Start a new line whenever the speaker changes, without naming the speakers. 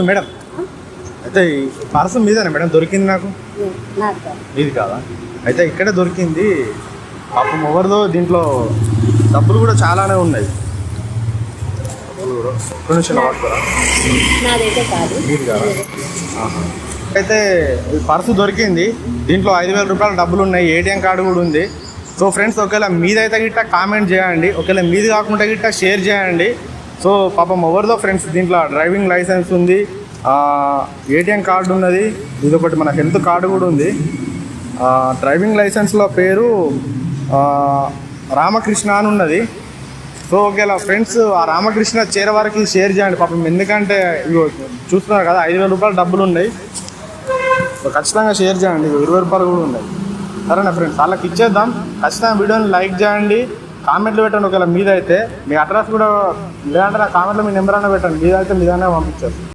Madam అయితే ఈ purse మీదేనా మేడం? దొరికింది నాకు. ఇది కాదా. అయితే ఇక్కడే దొరికింది. పాపం ఎవరిదో దీంట్లో డబ్బులు కూడా చాలానే ఉన్నాయి. మీది కాదా. ఆహా. అయితే పర్సు దొరికింది. దీంట్లో ఐదు వేల రూపాయల డబ్బులు ఉన్నాయి. ఏటీఎం కార్డు కూడా ఉంది. సో ఫ్రెండ్స్ ఒకవేళ మీదైతే గిట్ట కామెంట్ చేయండి. ఒకవేళ మీది కాకుండా గిట్ట షేర్ చేయండి. సో పాపం ఎవరిదో ఫ్రెండ్స్ దీంట్లో డ్రైవింగ్ లైసెన్స్ ఉంది. ఏటీఎం కార్డు ఉన్నది. ఇది ఒకటి మన హెల్త్ కార్డు కూడా ఉంది. డ్రైవింగ్ లైసెన్స్లో పేరు రామకృష్ణ అని ఉన్నది. సో ఒకేలా ఫ్రెండ్స్ ఆ రామకృష్ణ చేరే వరకు షేర్ చేయండి. పాపం ఎందుకంటే ఇగో చూస్తున్నారు కదా ఐదు వేల రూపాయలు డబ్బులు ఉన్నాయి. సో ఖచ్చితంగా షేర్ చేయండి. ఇరవై రూపాయలు కూడా ఉన్నాయి. సరేనా ఫ్రెండ్స్? వాళ్ళకి ఇచ్చేద్దాం. ఖచ్చితంగా వీడియోని లైక్ చేయండి. కామెంట్లు పెట్టండి ఒకవేళ మీద అయితే మీ అడ్రస్ కూడా లేదంటే నా కామెంట్లో మీ నెంబర్ అయినా పెట్టండి. మీద అయితే మీదనే పంపించారు